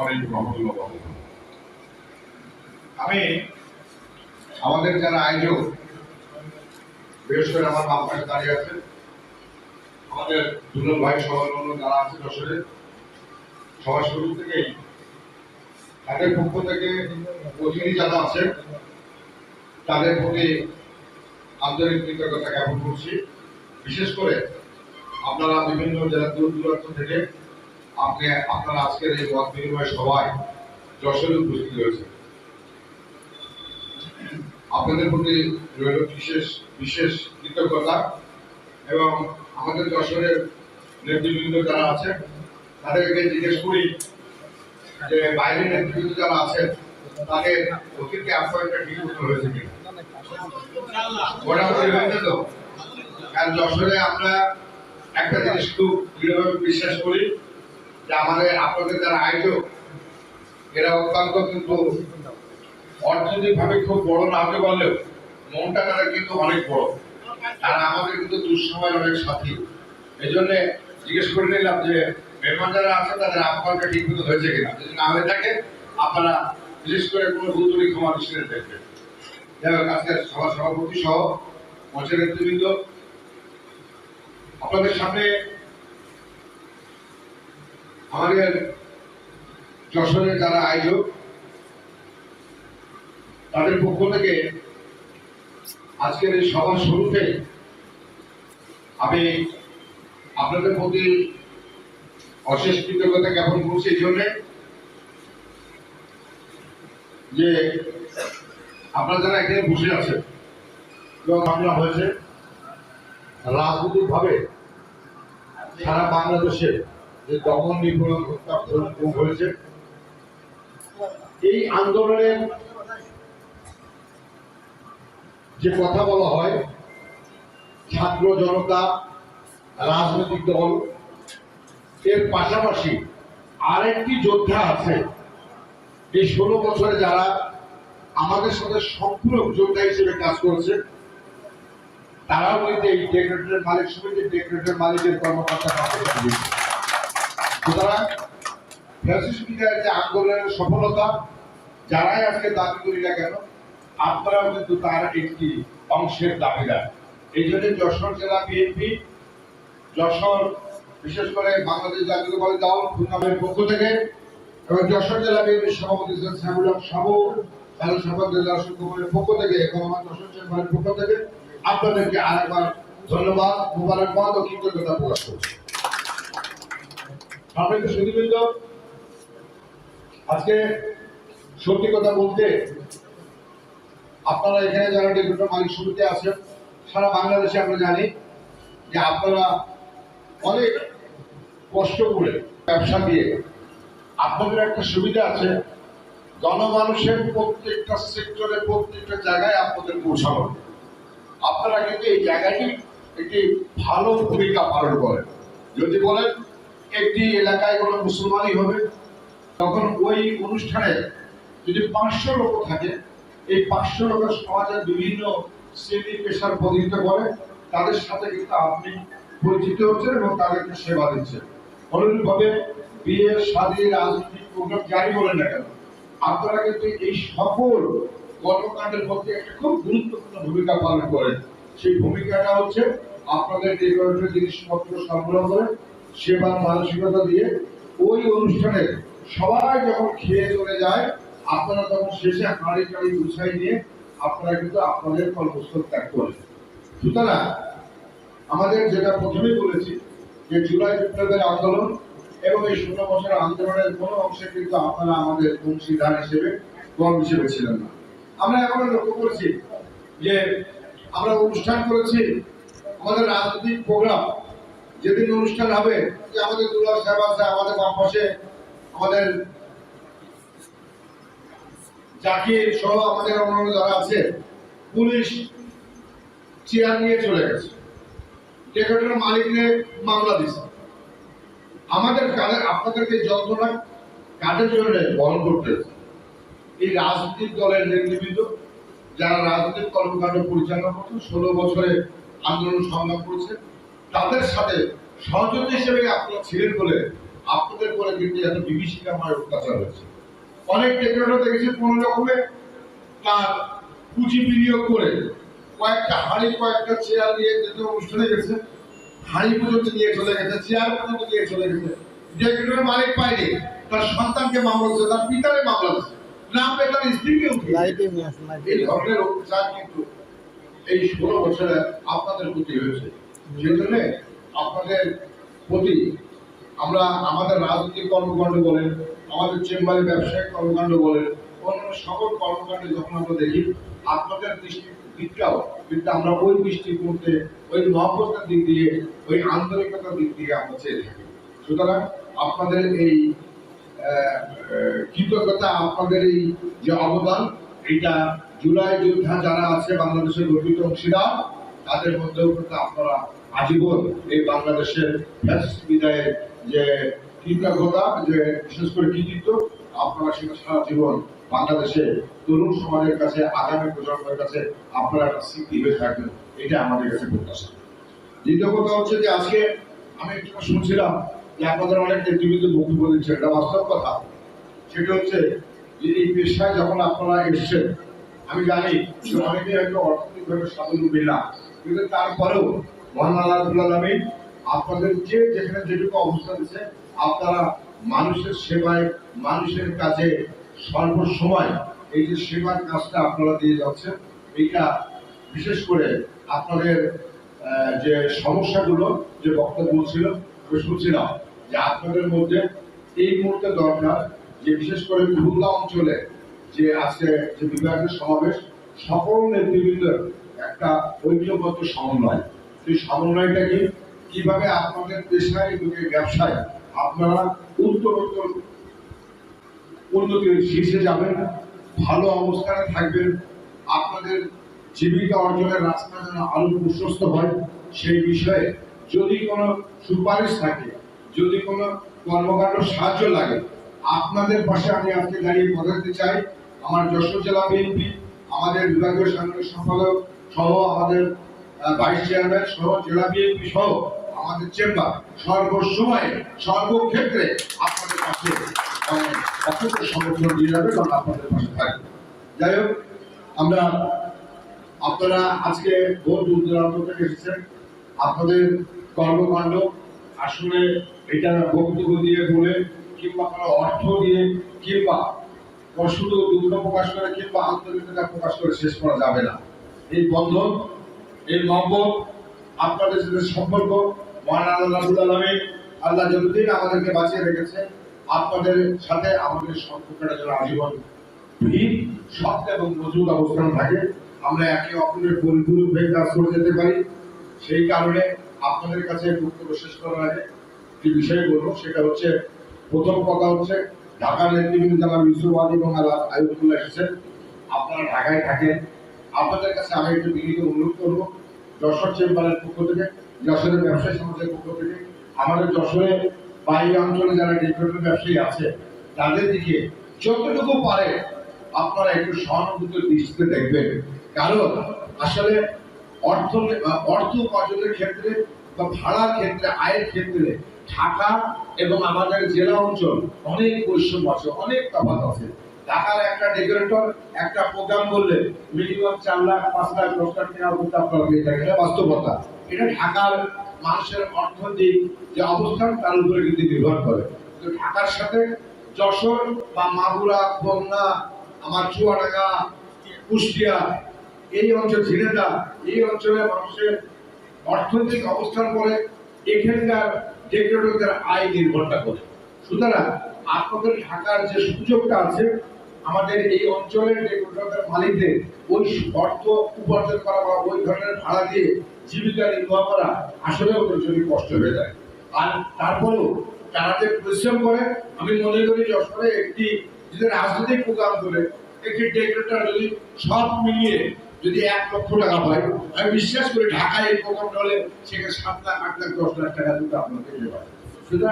রহমতুল্লাহ বরকাতুহু। আমি আমাদের যারা আয়োজক বিশেষ করে আমার বাম পাশে দাঁড়িয়ে আছেন, আমাদের দুজন ভাই অন্য যারা আছে যশোরে সবার শুরু থেকেই তাদের পক্ষ থেকে প্রতিনিধি যারা আছেন, তাদের প্রতি আন্তরিক কৃতজ্ঞতা জ্ঞাপন করছি বিশেষ করে আপনারা বিভিন্ন জেলা দূর দূরান্ত থেকে আপনি, আপনারা আজকের এই মত বিনিময় সভায় যশোরে উপস্থিত আপনাদের প্রতি রইল বিশেষ বিশেষ কৃতজ্ঞতা এবং আমাদের যশোরের নেতৃবৃন্দ যারা আছেন, তাদেরকে জিজ্ঞেস করি যে বাইরের নেতৃবৃন্দ যারা আপ্যায়নটা ঠিক হয়েছে তো? যশোরে আমরা একটা জিনিস খুব বিশ্বাস করি আমাদের আপনাদের যারা আয়োজক, এরা অত্যন্ত কিন্তু অর্থনৈতিকভাবে খুব বড় না হতে পারলেও মনটা তাদের কিন্তু অনেক বড়। আর আমাদের কিন্তু দুঃসময়ের অনেক সাথী। এই জন্য জিজ্ঞেস করে নিলাম যে, মেহমান যারা আছে, তাদের আহ্বানটা ঠিক মতো হয়েছে কিনা? যদি না হয়ে থাকে, আপনারা বিশেষ করে কোনো ভুতুরি ক্ষমা দৃষ্টিতে দেখবেন যাই হোক, আজকে সভা সভাপতি সহ মঞ্চের নেতৃবৃন্দ, আপনাদের সামনে আমাদের যশোরের যারা আয়োজক, তাদের পক্ষ থেকে আজকের এই সভার শুরুতে আমি আপনাদের প্রতি অশেষ কৃতজ্ঞতা জ্ঞাপন করছি এই জন্যে যে আপনারা যারা এখানে বসে আছেন মামলা হয়েছে রাজনৈতিক ভাবে সারা বাংলাদেশে যে দমন নিপীড়ন হত্যা হয়েছে। এই আন্দোলনের যে কথা বলা হয়, ছাত্র জনতা, রাজনৈতিক দল, এর পাশাপাশি আরেকটি যোদ্ধা আছে। এই ষোলো বছরে যারা আমাদের সাথে সম্পূরক যোদ্ধা হিসেবে কাজ করেছে, তারাও কিন্তু এই ডেকরেটরের মালিক, সমিতির ডেকরেটরের মালিকের কর্মকর্তা সুতরাং ফ্যাসিস্ট বিদায়ের যে আন্দোলনের সফলতা, যারাই আজকে দাবি করি না কেন, আপনারাও কিন্তু তার একটি অংশের দাবিদার। এই জন্য যশোর জেলা বিএনপি, যশোর বিশেষ করে বাংলাদেশ জাতীয়তাবাদী দল, খুলনামের পক্ষ থেকে, এবং যশোর জেলা বিএনপির সভাপতি শ্যামুল হক সাবু তার সম্পাদক জেলা সুকুমারের পক্ষ থেকে এবং আমার যশোর চেম্বারের পক্ষ থেকে, আপনাদেরকে আরেকবার ধন্যবাদ, মুবারকবাদ ও কৃতজ্ঞতা প্রকাশ করছি। সম্মানিত সুদীবৃন্দ আজকে সত্যি কথা বলতে আপনারা এখানে যারা ডেপুটি মালিক সমিতি আছেন সারা বাংলাদেশে আমরা জানি যে আপনারা অনেক কষ্ট করে ব্যবসা দিয়ে আপনাদের একটা সুবিধা আছে, জনমানুষের প্রত্যেকটা সেক্টরে, প্রত্যেকটা জায়গায় আপনাদের পৌঁছানো। আপনারা কিন্তু এই জায়গাটি একটি ভালো ভূমিকা পালন করেন। যদি বলেন একটি এলাকায় কোনো মুসলমানই হবে, তখন ওই অনুষ্ঠানে যদি পাঁচশো লোক থাকে, এই পাঁচশো লোকের সমাজের বিভিন্ন শ্রেণি পেশার প্রতিনিধিত্ব করে, তাদের সাথে কিন্তু আপনি পরিচিত হচ্ছেন এবং তাদেরকে সেবা দিচ্ছেন। অনুরূপভাবে বিয়ে শাদী রাজনৈতিক প্রোগ্রাম যাই বলেন না কেন, আপনারা কিন্তু এই সকল কর্মকাণ্ডের মধ্যে একটা খুব গুরুত্বপূর্ণ ভূমিকা পালন করেন। সেই ভূমিকাটা হচ্ছে আপনাদের ডেকোরেটর জিনিসপত্র সংগ্রহ করে সেবার মানসিকতা দিয়ে ওই অনুষ্ঠানে সবাই যখন খেয়ে চলে যায়, আপনারা তখন শেষে হাঁড়ি টাড়ি গুছাই নিয়ে আপনারা কিন্তু আপনাদের কর্মস্থল ত্যাগ করেন। সুতরাং আমাদের যেটা প্রথমেই বলেছি যে জুলাই বিপ্লবের আন্দোলন এবং এই ষোলো বছরের আন্দোলনের কোনো অংশে কিন্তু আপনারা আমাদের অংশীদার হিসেবে কম হিসেবে ছিলেন না। আমরা এখনও লক্ষ্য করেছি যে আমরা অনুষ্ঠান করেছি, আমাদের রাজনৈতিক প্রোগ্রাম যেদিন অনুষ্ঠান হবে আমাদের দুর্গা সাহেব আছে, আমাদের বাম পাশে আমাদের জাকির সহ আমাদের অন্যান্য যারা আছে, পুলিশ চেয়ার নিয়ে চলে গেছে। টেকাটের মালিককে মামলা দিছে আমাদের কালে আপনাদেরকে যন্ত্রণা কাদের জন্য বহন করতে এই রাজনৈতিক দলের নেতৃবৃন্দ, যারা রাজনৈতিক কর্মকাণ্ড পরিচালনা করছে ষোলো বছরে আন্দোলন সংগ্রাম করেছে তাদের সাথে সহযোগী হিসেবে আপনারা ছিলেন বলে আপনাদের পরে কিন্তু এত বিভীষিকাময় অত্যাচার হয়েছে। অনেক টেকনোলজি দেখেছি কোন রকমে তার পুঁজি বিনিয়োগ করে কয়েকটা হাড়ি কয়েকটা চেয়ার নিয়ে যেতে অনুষ্ঠানে গেছে। হাড়ি পর্যন্ত নিয়ে চলে গেছে চেয়ার পর্যন্ত নিয়ে চলে গেছে। টেকনোলজির মালিক পায়নি তার সন্তানকে মামলা দিচ্ছে তার পিতারে মামলা দিচ্ছে না পেয়ে তার স্ত্রীকে আসুন এই ধরনের অত্যাচার কিন্তু এই ষোলো বছরে আপনাদের প্রতি হয়েছে। সেই জন্য আপনাদের প্রতি আমরা আমাদের রাজনৈতিক কর্মকাণ্ড বলেন, আমাদের চেম্বারে ব্যবসায়িক কর্মকাণ্ড বলেন অন্য সকল কর্মকাণ্ডে যখন আমরা দেখি, আপনাদের দিকটাও, কিন্তু আমরা ওই দৃষ্টিকোণতে ওই মহব্বতের দিক দিয়ে, ওই আন্তরিকতার দিক দিয়ে আমরা চেয়ে থাকি। সুতরাং আপনাদের এই কৃতজ্ঞতা, আপনাদের এই যে অবদান, এটা জুলাই যোদ্ধা যারা আছে, বাংলাদেশের গর্বিত অংশীদার, তাদের মধ্যেও কিন্তু আপনারা আজীবন এই বাংলাদেশের বিদায়ের যে কৃতজ্ঞতা, যে বিশেষ করে কৃতিত্ব, আপনারা সেটা সারা জীবন বাংলাদেশে তরুণ সমাজের কাছে, আগামী প্রজন্মের কাছে আপনারা একটা স্মৃতি হয়ে থাকবেন। এটা আমাদের কাছে প্রত্যাশা। দ্বিতীয় কথা হচ্ছে যে আজকে আমি একটু শুনছিলাম যে আপনাদের অনেক নেতৃবৃন্দ বক্তব্য দিচ্ছেন। এটা বাস্তব কথা। সেটা হচ্ছে যে এই পেশায় যখন আপনারা এসেছেন, আমি জানি যে অনেকে হয়তো অর্থনৈতিকভাবে স্বাবলম্বী না, কিন্তু তারপরেও মহান আল্লাহ আপনাদের যে যেখানে যেটুকু অবস্থা দিচ্ছে আপনারা মানুষের সেবায়, মানুষের কাজে সর্বসময় এই যে সেবার কাজটা আপনারা দিয়ে যাচ্ছেন এইটা বিশেষ করে আপনাদের যে সমস্যাগুলো যে বক্তব্য ছিল, আমি শুনছিলাম যে আপনাদের মধ্যে এই মুহূর্তে দরকার যে বিশেষ করে খুলনা অঞ্চলে যে আজকে যে বিভাগের সমাবেশ, সকল নেতৃবৃন্দের একটা ঐক্যবদ্ধ সমন্বয়। সেই সমন্বয়টা কি? কীভাবে আপনাদের পেশায় এবং ব্যবসায় আপনারা উত্তরোত্তর উন্নতির শীর্ষে যাবেন, ভালো অবস্থানে থাকবেন, আপনাদের জীবিকা অর্জনের রাস্তা যেন আরও প্রশস্ত হয়, সেই বিষয়ে যদি কোনো সুপারিশ থাকে, যদি কোনো কর্মকাণ্ড সাহায্য লাগে, আপনাদের পাশে আমি আজকে দাঁড়িয়ে কথা চাই। আমার যশোর জেলা বিএনপি, আমাদের বিভাগীয় সাংগঠনিক সম্পাদক সহ আমাদের ভাইস চেয়ারম্যান সহ জেলা বিএনপি সহ আমাদের চেম্বার সর্বসময় সর্বক্ষেত্রে আপনাদের পাশে আহ, অত্যন্ত সমর্থন দিয়ে যাবে কারণ আপনাদের পাশে থাকবে। যাই হোক আমরা আপনারা আজকে বহু দূর দূরান্ত থেকে এসেছেন। আপনাদের কর্মকাণ্ড আসলে এটা বক্তব্য দিয়ে বলে কিংবা কোনো অর্থ দিয়ে কিংবা শুধু দুঃখ প্রকাশ করে কিংবা আন্তরিকতা প্রকাশ করে শেষ করা যাবে না। এই বন্ধন এই মহব্বত আপনাদের সাথে সম্পর্ক। মহান আল্লাহ আল্লাহ যতদিন আমাদেরকে বাঁচিয়ে রেখেছে, আপনাদের সাথে আমাদের সম্পর্কটা যেন আজীবন ভিড় এবং মজুদ অবস্থান থাকে। আমরা একে অপরের পরিপূরক হয়ে কাজ করে যেতে পারি। সেই কারণে আপনাদের কাছে বক্তব্য শেষ করার আগে যে বিষয় বলব, সেটা হচ্ছে, প্রথম কথা হচ্ছে, ঢাকার নেতৃবৃন্দ ইউসুফ আলী এবং আল্লাহ আয়ুবুল্লাহ এসেছেন। আপনারা ঢাকায় থাকেন আপনাদের কাছে আমি একটু বিনীত অনুরোধ করব, যশোর চেম্বারের পক্ষ থেকে, যশোরের ব্যবসায়ী সমাজের পক্ষ থেকে, আমাদের যশোরে বাইরে অঞ্চলে যারা ডিজিটাল ব্যবসায়ী আছে, তাদের দিকে যতটুকু পারে আপনারা একটু সহানুভূত দৃষ্টিতে দেখবেন। কারণ আসলে অর্থ অর্থ উপার্জনের ক্ষেত্রে বা ভাড়ার ক্ষেত্রে, আয়ের ক্ষেত্রে ঢাকা এবং আমাদের জেলা অঞ্চল অনেক বৈষম্য আছে, অনেক তফাৎ আছে। ঢাকার একটা ডেকোরেটর একটা প্রোগ্রাম করলে মিনিমাম চার লাখ, পাঁচ লাখ দশ লাখ টাকা করতে আপনারা এটা বাস্তবতা। এটা ঢাকার মানুষের অর্থনৈতিক যে অবস্থান, তার উপরে কিন্তু নির্ভর করে। তো ঢাকার সাথে যশোর বা মাগুরা বন্যা আমার চুয়াডাঙ্গা, কুষ্টিয়া, এই অঞ্চল ঝিনেদা এই অঞ্চলের মানুষের অর্থনৈতিক অবস্থান করে, এখানকার ডেকোরেটরদের আয় নির্ভরটা করে। সুতরাং আপনাদের ঢাকার যে সুযোগটা আছে আমাদের এই অঞ্চলের যে ডেকোরেটরদের মালিকদের ওই অর্থ উপার্জন করা বা ওই ধরনের ভাড়া দিয়ে জীবিকা নির্বাহ করা আসলে ওদের জন্য কষ্ট হয়ে যায়। আর তারপরেও তারা যে পরিশ্রম করে, আমি মনে করি যশোরে একটি যদি রাজনৈতিক প্রোগ্রাম করে একটি ডেকোরেটর যদি সব মিলিয়ে যদি এক লক্ষ টাকা পায়, আমি বিশ্বাস করি ঢাকায় এই প্রোগ্রামটা হলে সেখানে সাত লাখ, আট লাখ, দশ লাখ টাকা কিন্তু আপনাকে পারে